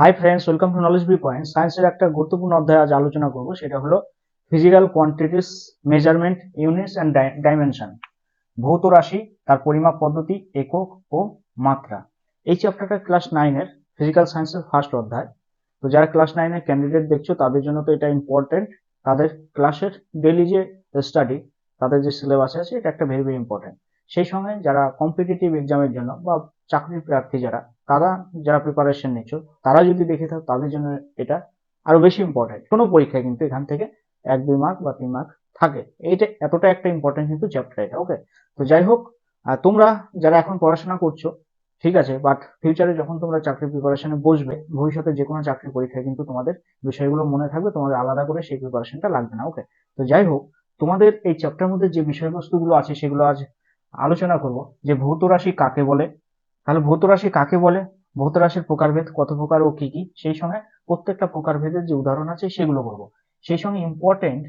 Hi friends welcome to knowledge B point সায়েন্সের একটা গুরুত্বপূর্ণ অধ্যায় আজ আলোচনা করব, সেটা হলো physical quantities measurement units and dimension ভৌত রাশি, তার পরিমাপ পদ্ধতি, একক ও মাত্রা। এই চ্যাপ্টারটা ক্লাস নাইনের ফিজিক্যাল সায়েন্সের ফার্স্ট অধ্যায়। তো যারা ক্লাস নাইনের ক্যান্ডিডেট দেখছ, তাদের জন্য তো এটা ইম্পর্টেন্ট তাদের ক্লাসের ডেলি যে স্টাডি তাদের যে সিলেবাস আছে, এটা একটা ভেরি ভেরি ইম্পর্টেন্ট সেই সঙ্গে যারা কম্পিটিটিভ এক্সামের জন্য বা চাকরির প্রার্থী যারা তারা যারা প্রিপারেশন নিচ্ছ, তারা যদি দেখে থাকো, তাদের জন্য এটা আরও বেশি ইম্পর্টেন্ট কোনো পরীক্ষায় কিন্তু এখান থেকে এক, দুই মার্ক বা তিন মার্ক থাকে। এইটা এতটা একটা ইম্পর্টেন্ট কিন্তু চ্যাপ্টার এটা ওকে তো যাই হোক তোমরা যারা এখন পড়াশোনা করছ, ঠিক আছে বাট ফিউচারে যখন তোমরা চাকরি প্রিপারেশনে বসবে, ভবিষ্যতে যে কোনো চাকরি পরীক্ষায় কিন্তু তোমাদের বিষয়গুলো মনে থাকবে, তোমাদের আলাদা করে সেই প্রিপারেশনটা লাগবে না ওকে তো যাই হোক, তোমাদের এই চ্যাপ্টার মধ্যে যে বিষয়বস্তুগুলো আছে, সেগুলো আজ আলোচনা করব, যে ভৌত রাশি কাকে বলে তাহলে ভৌত রাশি কাকে বলে? ভৌত রাশির প্রকারভেদ কত প্রকার ও কি কি? সেই সঙ্গে প্রত্যেকটা প্রকারভেদের যে উদাহরণ আছে সেগুলো বলব। সেই সঙ্গে ইম্পর্টেন্ট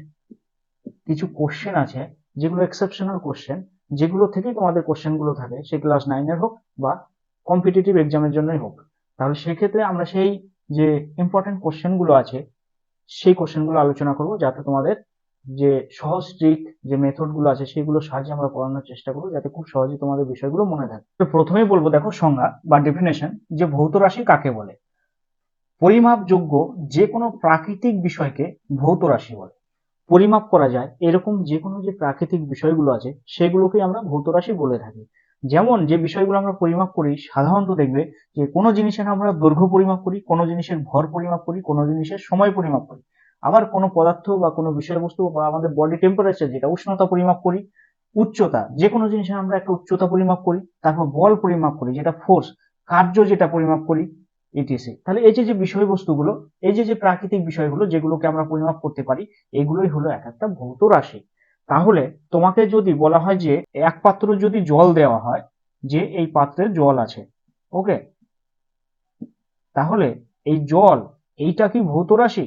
কিছু কোশ্চেন আছে, যেগুলো এক্সেপশনাল কোশ্চেন যেগুলো থেকে তোমাদের কোশ্চেনগুলো থাকে, সে ক্লাস নাইনের হোক বা কম্পিটিটিভ এক্সামের জন্যই হোক। তাহলে সেক্ষেত্রে আমরা সেই যে ইম্পর্টেন্ট কোশ্চেনগুলো আছে, সেই কোশ্চেনগুলো আলোচনা করব যাতে তোমাদের যে সহজ ট্রিক যে মেথডগুলো আছে, সেগুলো সাহায্যে আমরা পড়ানোর চেষ্টা করব যাতে খুব সহজে তোমাদের বিষয়গুলো মনে থাকে। তো প্রথমেই বলব, দেখো, সংজ্ঞা বা ডেফিনেশন যে ভৌত রাশি কাকে বলে? পরিমাপযোগ্য যে কোনো প্রাকৃতিক বিষয়কে ভৌত রাশি বলে। পরিমাপ করা যায়, এরকম যে কোনো যে প্রাকৃতিক বিষয়গুলো আছে, সেগুলোকে আমরা ভৌত রাশি বলে থাকি। যেমন, যে বিষয়গুলো আমরা পরিমাপ করি, সাধারণত দেখবে যে কোনো জিনিসের আমরা দৈর্ঘ্য পরিমাপ করি, কোনো জিনিসের ভর পরিমাপ করি, কোনো জিনিসের সময় পরিমাপ করি। আবার কোনো পদার্থ বা কোনো বিষয়বস্তু বা আমাদের বডি টেম্পারেচার যেটা উষ্ণতা পরিমাপ করি, উচ্চতা যে কোনো জিনিসের আমরা একটা উচ্চতা পরিমাপ করি, তারপর বল পরিমাপ করি, যেটা ফোর্স কার্য যেটা পরিমাপ করি ইটিসি তাহলে এই যে যে বিষয়বস্তুগুলো, এই যে যে প্রাকৃতিক বিষয়গুলো যেগুলোকে আমরা পরিমাপ করতে পারি, এগুলোই হলো এক একটা ভৌত রাশি। তাহলে তোমাকে যদি বলা হয় যে, এক পাত্র যদি জল দেওয়া হয়, যে এই পাত্রে জল আছে ওকে তাহলে এই জল, এইটা কি ভৌত রাশি?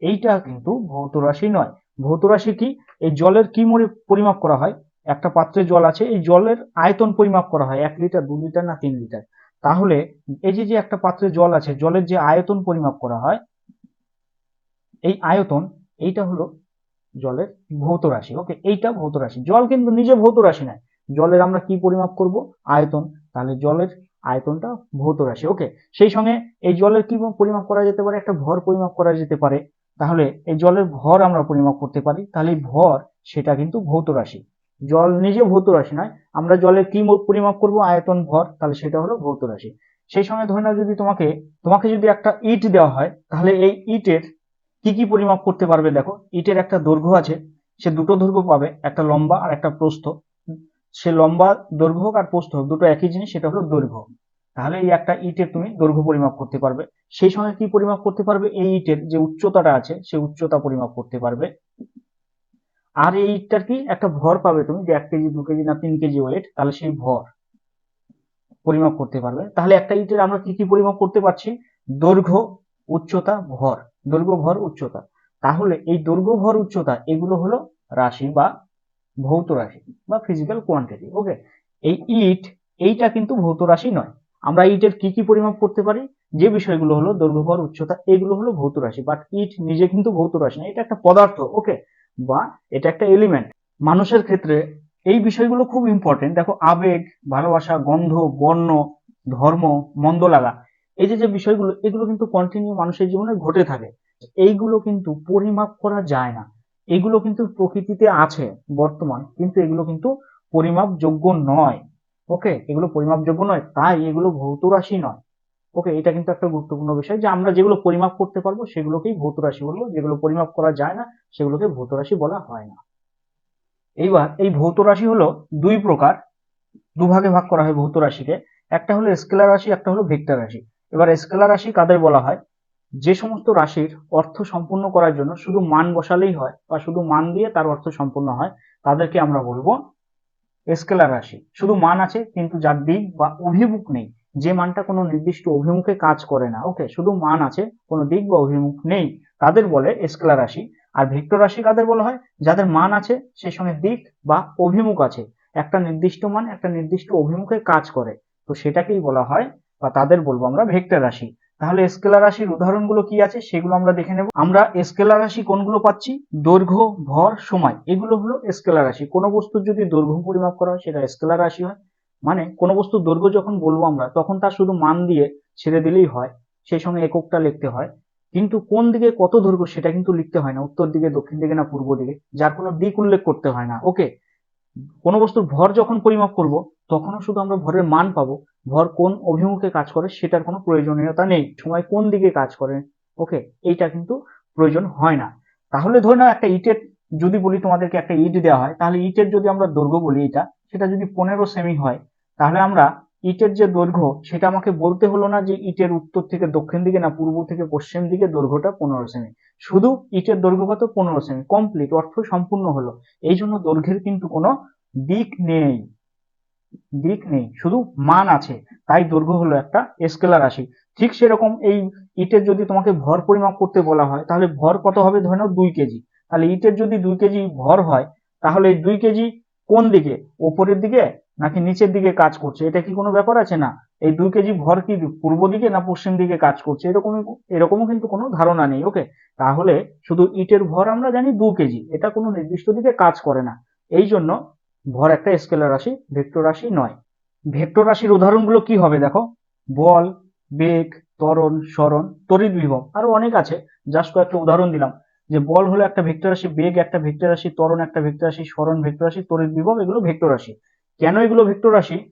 এইটা কিন্তু ভৌত রাশি নয়। ভৌত রাশি কি? এই জলের কি মরি- পরিমাপ করা হয়? একটা পাত্রে জল আছে, এই জলের আয়তন পরিমাপ করা হয়, এক লিটার, দু লিটার না তিন লিটার। তাহলে এই যে যে একটা পাত্রে জল আছে, জলের যে আয়তন পরিমাপ করা হয়, এই আয়তন, এইটা হলো জলের ভৌত রাশি। ওকে, এইটা ভৌত রাশি। জল কিন্তু নিজে ভৌত রাশি নয়। জলের আমরা কি পরিমাপ করব? আয়তন। তাহলে জলের আয়তনটা ভৌত রাশি। ওকে, সেই সঙ্গে এই জলের কি পরিমাপ করা যেতে পারে? একটা ভর পরিমাপ করা যেতে পারে। তাহলে এই জলের ভর আমরা পরিমাপ করতে পারি, তাহলে ভর সেটা কিন্তু ভৌত রাশি। জল নিজে ভৌত রাশি নয়, আমরা জলের কি পরিমাপ করব? আয়তন ভর, তাহলে সেটা হলো ভৌত রাশি। সেই সময় ধরে নাও যদি তোমাকে তোমাকে যদি একটা ইট দেওয়া হয়, তাহলে এই ইটের কি কি পরিমাপ করতে পারবে দেখো? ইটের একটা দৈর্ঘ্য আছে, সে দুটো দৈর্ঘ্য পাবে, একটা লম্বা আর একটা প্রস্থ। সে লম্বা দৈর্ঘ্য হোক আর প্রস্থ হোক, দুটো একই জিনিস, সেটা হলো দৈর্ঘ্য। তাহলে এই একটা ইটের তুমি দৈর্ঘ্য পরিমাপ করতে পারবে। সেই সঙ্গে কি পরিমাপ করতে পারবে? এই ইটের যে উচ্চতাটা আছে, সে উচ্চতা পরিমাপ করতে পারবে। আর এই ইটটার কি? একটা ভর পাবে তুমি, যে এক কেজি, দু কেজি না তিন কেজি ওয়েট তাহলে সেই ভর পরিমাপ করতে পারবে। তাহলে একটা ইটের আমরা কি কি পরিমাপ করতে পারছি? দৈর্ঘ্য, উচ্চতা, ভর। দৈর্ঘ্য, ভর, উচ্চতা। তাহলে এই দৈর্ঘ্য, ভর, উচ্চতা, এগুলো হলো রাশি বা ভৌত রাশি বা ফিজিক্যাল কোয়ান্টিটি ওকে এই ইট, এইটা কিন্তু ভৌত রাশি নয়। আমরা ইটের কি কি পরিমাপ করতে পারি? যে বিষয়গুলো হলো দৈর্ঘ্য, ভর, উচ্চতা, এগুলো হলো ভৌত রাশি। বাট ইট নিজে কিন্তু ভৌত রাশি না, এটা একটা পদার্থ ওকে বা এটা একটা এলিমেন্ট মানুষের ক্ষেত্রে এই বিষয়গুলো খুব ইম্পর্টেন্ট দেখো, আবেগ, ভালোবাসা, গন্ধ, বর্ণ, ধর্ম মন্দ লাগা এই যে যে বিষয়গুলো, এগুলো কিন্তু কন্টিনিউ মানুষের জীবনে ঘটে থাকে। এইগুলো কিন্তু পরিমাপ করা যায় না। এগুলো কিন্তু প্রকৃতিতে আছে বর্তমান, কিন্তু এগুলো কিন্তু পরিমাপযোগ্য নয়। ওকে এগুলো পরিমাপযোগ্য নয়, তাই এগুলো ভৌত রাশি নয়। ওকে এটা কিন্তু একটা গুরুত্বপূর্ণ বিষয় যে আমরা যেগুলো পরিমাপ করতে পারব সেগুলোকেই ভৌত রাশি বলব, যেগুলো পরিমাপ করা যায় না সেগুলোকে ভৌত রাশি বলা হয় না। এইবার এই ভৌত রাশি হলো দুই প্রকার, দুভাগে ভাগ করা হয় ভৌত রাশিকে, একটা হলো স্কেলার রাশি, একটা হলো ভেক্টর রাশি। এবার স্কেলার রাশি কাদের বলা হয়? যে সমস্ত রাশির অর্থ সম্পূর্ণ করার জন্য শুধু মান বসালেই হয় বা শুধু মান দিয়ে তার অর্থ সম্পূর্ণ হয়, তাদেরকে আমরা বলব স্কেলার রাশি। শুধু মান আছে, কিন্তু যার দিক বা অভিমুখ নেই। যে মানটা কোনো নির্দিষ্ট অভিমুখে কাজ করে না। ওকে শুধু মান আছে, কোনো দিক বা অভিমুখ নেই। তাদের বলে স্কেলার রাশি। আর ভেক্টর রাশি কাদের বলা হয়? যাদের মান আছে সেই সঙ্গে দিক বা অভিমুখ আছে। একটা নির্দিষ্ট মান, একটা নির্দিষ্ট অভিমুখে কাজ করে। তো সেটাকেই বলা হয় বা তাদের বলব আমরা ভেক্টর রাশি। তাহলে স্কেলার রাশির উদাহরণগুলো কি আছে সেগুলো আমরা দেখে নেব। আমরা স্কেলার রাশি কোনগুলো পাচ্ছি? দৈর্ঘ্য, ভর, সময়। এগুলো হলো স্কেলার রাশি। কোনো বস্তুর যদি দৈর্ঘ্য পরিমাপ করা হয়, সেটা স্কেলার রাশি হয়। মানে কোনো বস্তুর দৈর্ঘ্য যখন বলব আমরা, তখন তার শুধু মান দিয়ে ছেড়ে দিলেই হয়, সেই সঙ্গে এককটা লিখতে হয়। কিন্তু কোন দিকে কত দৈর্ঘ্য সেটা কিন্তু লিখতে হয় না, উত্তর দিকে, দক্ষিণ দিকে না পূর্ব দিকে। যার কোনো দিক উল্লেখ করতে হয় না। ওকে? কোনো বস্তুর ভর যখন পরিমাপ করব, তখনও শুধু আমরা ভরের মান পাবো। ভর কোন অভিমুখে কাজ করে সেটার কোনো প্রয়োজনীয়তা নেই। সময় কোন দিকে কাজ করে ওকে এইটা কিন্তু প্রয়োজন হয় না। তাহলে ধরে নাও একটা ইটের, যদি বলি তোমাদেরকে একটা ইট দেওয়া হয়, তাহলে ইটের যদি আমরা দৈর্ঘ্য বলি এটা, সেটা যদি পনেরো সেমি হয়, তাহলে আমরা ইটের যে দৈর্ঘ্য, সেটা আমাকে বলতে হলো না যে ইটের উত্তর থেকে দক্ষিণ দিকে না, পূর্ব থেকে পশ্চিম দিকে দৈর্ঘ্যটা পনেরো সেমি। শুধু ইটের দৈর্ঘ্য কত? পনেরো সেমি। কমপ্লিট অর্থ সম্পূর্ণ হলো। এই জন্য দৈর্ঘ্যের কিন্তু কোনো দিক নেই। দিক নেই, শুধু মান আছে। তাই দৈর্ঘ্য হলো একটা স্কেলার রাশি। ঠিক সেরকম এই ইটের যদি তোমাকে ভর পরিমাপ করতে বলা হয়, তাহলে ভর কত হবে? ধরে নাও দুই কেজি। তাহলে ইটের যদি দুই কেজি ভর হয়, তাহলে দুই কেজি কোন দিকে? ওপরের দিকে নাকি নিচের দিকে কাজ করছে? এটা কি কোনো ব্যাপার আছে? না। এই দুই কেজি ভর কি পূর্ব দিকে না পশ্চিম দিকে কাজ করছে? এরকম এরকমও কিন্তু কোনো ধারণা নেই ওকে তাহলে শুধু ইটের ভর আমরা জানি দু কেজি। এটা কোনো নির্দিষ্ট দিকে কাজ করে না। এই জন্য ভর একটা স্কেলার রাশি, ভেক্টর রাশি নয়। ভেক্টর রাশির উদাহরণগুলো কি হবে দেখো? বল, বেগ, ত্বরণ সরণ তড়িৎ বিভব, আরও অনেক আছে। জাস্ট কয়েকটা উদাহরণ দিলাম। যে বল হলো একটা ভেক্টর রাশি, বেগ একটা ভেক্টর রাশি, ত্বরণ একটা ভেক্টর রাশি সরণ ভেক্টর রাশি, তড়িৎ বিভব এগুলো ভেক্টর রাশি। কেন এগুলো ভেক্টর রাশি?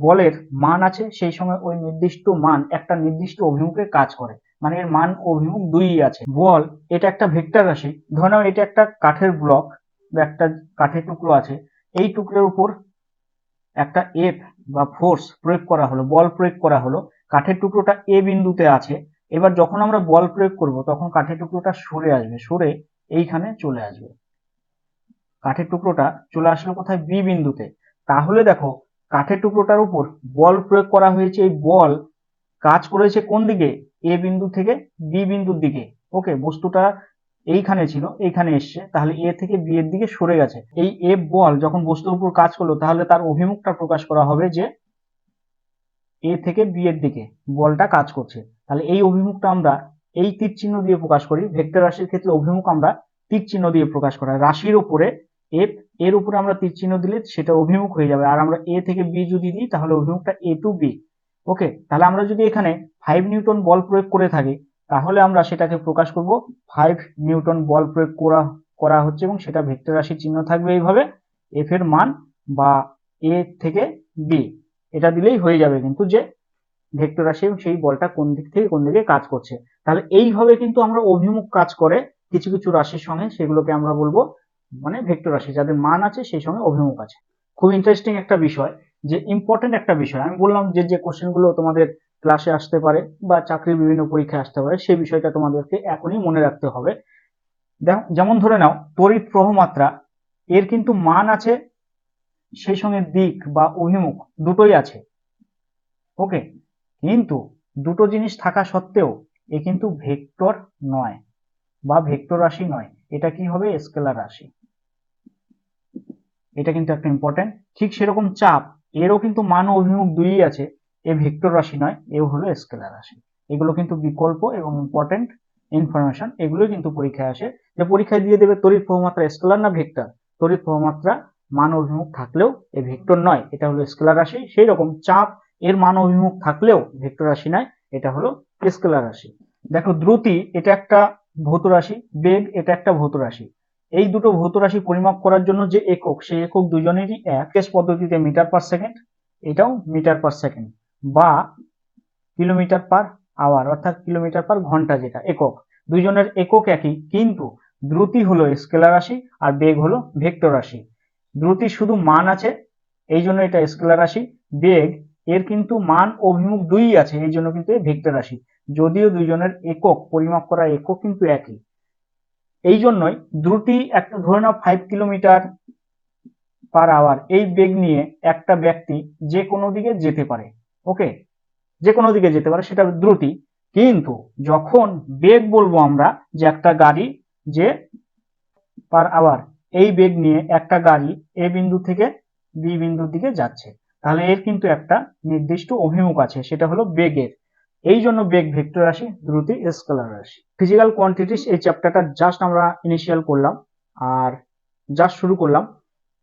বলের মান আছে, সেই সময় ওই নির্দিষ্ট মান একটা নির্দিষ্ট অভিমুখে কাজ করে। মানে এর মান অভিমুখ দুই আছে। বল, এটা একটা ভেক্টর রাশি। ধরে নাও এটা একটা কাঠের ব্লক বা একটা কাঠের টুকরো আছে। এই টুকরোর উপর একটা এফ বা ফোর্স প্রয়োগ করা হলো, বল প্রয়োগ করা হলো, কাঠের টুকরোটা এ বিন্দুতে আছে, এবার যখন আমরা বল প্রয়োগ করব, তখন কাঠের টুকরোটা সরে আসবে, সরে এইখানে চলে আসবে। কাঠের টুকরোটা চলে আসলো কোথায়? বি বিন্দুতে। তাহলে দেখো, কাঠের টুকরোটার উপর বল প্রয়োগ করা হয়েছে, এই বল কাজ করেছে কোন দিকে? এ বিন্দু থেকে বি বিন্দুর দিকে। ওকে বস্তুটা এইখানে ছিল, এইখানে এসছে, তাহলে এ থেকে বি এর দিকে সরে গেছে। এই এফ বল যখন বস্তুর উপর কাজ করল, তাহলে তার অভিমুখটা প্রকাশ করা হবে যে এ থেকে বি এর দিকে বলটা কাজ করছে। তাহলে এই অভিমুখটা আমরা এই তীর চিহ্ন দিয়ে প্রকাশ করি, ভেক্টর রাশির ক্ষেত্রে অভিমুখ আমরা তীর চিহ্ন দিয়ে প্রকাশ করা রাশির উপরে এফ এর উপরে আমরা তীর চিহ্ন দিলে সেটা অভিমুখ হয়ে যাবে। আর আমরা এ থেকে বি যদি দিই, তাহলে অভিমুখটা এ টু বি। ওকে, তাহলে আমরা যদি এখানে ফাইভ নিউটন বল প্রয়োগ করে থাকি তাহলে আমরা সেটাকে প্রকাশ করব। ফাইভ নিউটন বল প্রয়োগ করা করা হচ্ছে এবং সেটা ভেক্টর রাশির চিহ্ন থাকবে এইভাবে। এফ এর মান বা এ থেকে বি এটা দিলেই হয়ে যাবে কিন্তু যে ভেক্টর রাশি এবং সেই বলটা কোন দিক থেকে কোন দিকে কাজ করছে। তাহলে এইভাবে কিন্তু আমরা অভিমুখ কাজ করে কিছু কিছু রাশির সঙ্গে সেগুলোকে আমরা বলব মানে ভেক্টর রাশি, যাদের মান আছে সেই সঙ্গে অভিমুখ আছে। খুব ইন্টারেস্টিং একটা বিষয়, যে ইম্পর্টেন্ট একটা বিষয়। আমি বললাম যে যে কোশ্চেনগুলো তোমাদের ক্লাসে আসতে পারে বা চাকরির বিভিন্ন পরীক্ষায় আসতে পারে, সেই বিষয়টা তোমাদেরকে এখনই মনে রাখতে হবে। যেমন ধরে নাও, তড়িৎ প্রহমাত্রা এর কিন্তু মান আছে, সেই সঙ্গে দিক বা অভিমুখ দুটোই আছে। ওকে কিন্তু দুটো জিনিস থাকা সত্ত্বেও, এ কিন্তু ভেক্টর নয় বা ভেক্টর রাশি নয়, এটা কি হবে? স্কেলার রাশি। এটা কিন্তু একটা ইম্পর্টেন্ট ঠিক সেরকম চাপ, এরও কিন্তু মান অভিমুখ দুই আছে। এ ভেক্টর রাশি নয়, এও হলো স্কেলার রাশি। এগুলো কিন্তু বিকল্প এবং ইম্পর্টেন্ট ইনফরমেশন এগুলো কিন্তু পরীক্ষায় আসে। যে পরীক্ষায় দিয়ে দেবে তড়িৎ প্রবাহমাত্রা স্কেলার না ভেক্টর? তড়িৎ প্রবাহমাত্রা মান অভিমুখ থাকলেও এ ভেক্টর নয়, এটা হলো স্কেলার রাশি। সেই রকম চাপ এর মান অভিমুখ থাকলেও ভেক্টর রাশি নয়, এটা হলো স্কেলার রাশি। দেখো, দ্রুতি এটা একটা ভৌত রাশি, বেগ এটা একটা ভৌত রাশি। এই দুটো ভৌত রাশি পরিমাপ করার জন্য যে একক, সেই একক দুজনেরই এক। পদ্ধতিতে মিটার পার সেকেন্ড, এটাও মিটার পার সেকেন্ড। বা কিলোমিটার পার আওয়ার অর্থাৎ কিলোমিটার পার ঘণ্টা যেটা, একক। দুইজনের একক একই, কিন্তু দ্রুতি হলো স্কেলার রাশি আর বেগ হলো ভেক্টর রাশি। দ্রুতি শুধু মান আছে, এই জন্য এটা স্কেলার রাশি। বেগ, এর কিন্তু মান অভিমুখ দুই আছে, এই জন্য কিন্তু ভেক্টর রাশি। যদিও দুইজনের একক, পরিমাপ করা একক কিন্তু একই। এই জন্যই দ্রুতি একটা ধরে নাও ফাইভ কিলোমিটার পার আওয়ার এই বেগ নিয়ে একটা ব্যক্তি যে কোনো দিকে যেতে পারে। ওকে? যে কোনো দিকে যেতে পারে, সেটা দ্রুতি। কিন্তু যখন বেগ বলব আমরা যে একটা গাড়ি যে পার আওয়ার, এই বেগ নিয়ে একটা গাড়ি এ বিন্দু থেকে বি বিন্দুর দিকে যাচ্ছে, তাহলে এর কিন্তু একটা নির্দিষ্ট অভিমুখ আছে, সেটা হলো বেগের। এই জন্য বেগ ভেক্টর রাশি, দ্রুতি স্কেলার রাশি। ফিজিক্যাল কোয়ান্টিটিস এই চ্যাপ্টারটা জাস্ট আমরা ইনিশিয়াল করলাম, আর জাস্ট শুরু করলাম।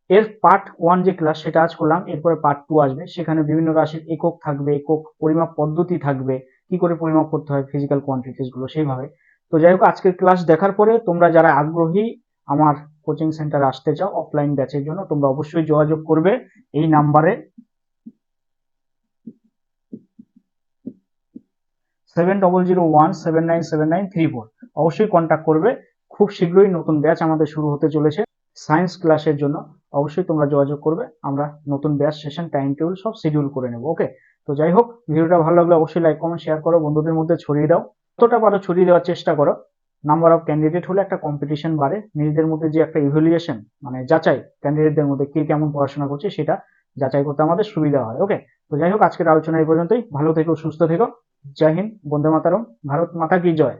এর পার্ট ওয়ান যে ক্লাস সেটা আজ করলাম, এরপরে পার্ট টু আসবে। সেখানে বিভিন্ন রাশির একক থাকবে, একক পরিমাপ পদ্ধতি থাকবে, কি করে পরিমাপ করতে হয় ফিজিক্যাল কোয়ান্টিটিসগুলো সেইভাবে। তো যাই হোক, আজকের ক্লাস দেখার পরে তোমরা যারা আগ্রহী আমার কোচিং সেন্টারে আসতে চাও অফলাইন ব্যাচের জন্য, তোমরা অবশ্যই যোগাযোগ করবে এই নাম্বারে seven double zero one seven nine seven nine three four অবশ্যই কন্ট্যাক্ট করবে। খুব শীঘ্রই নতুন ব্যাচ আমাদের শুরু হতে চলেছে সায়েন্স ক্লাসের জন্য। অবশ্যই তোমরা যোগাযোগ করবে। আমরা নতুন ব্যাচ সেশন টাইম টেবিল সব শিডিউল করে নেব ওকে তো যাই হোক, ভিডিওটা ভালো লাগলে অবশ্যই লাইক কমেন্ট শেয়ার করো, বন্ধুদের মধ্যে ছড়িয়ে দাও। যতটা পারো ছড়িয়ে দেওয়ার চেষ্টা করো। নাম্বার অফ ক্যান্ডিডেট হলে একটা কম্পিটিশন বাড়ে। নিজেদের মধ্যে যে একটা ইভ্যালুয়েশন মানে যাচাই ক্যান্ডিডেটদের মধ্যে কে কেমন পড়াশোনা করছে সেটা যাচাই করতে আমাদের সুবিধা হয় ওকে তো যাই হোক, আজকের আলোচনা এই পর্যন্তই। ভালো থেকো, সুস্থ থেকো। জয় হিন্দ, বন্দে মাতারম, ভারত মাতা কি জয়?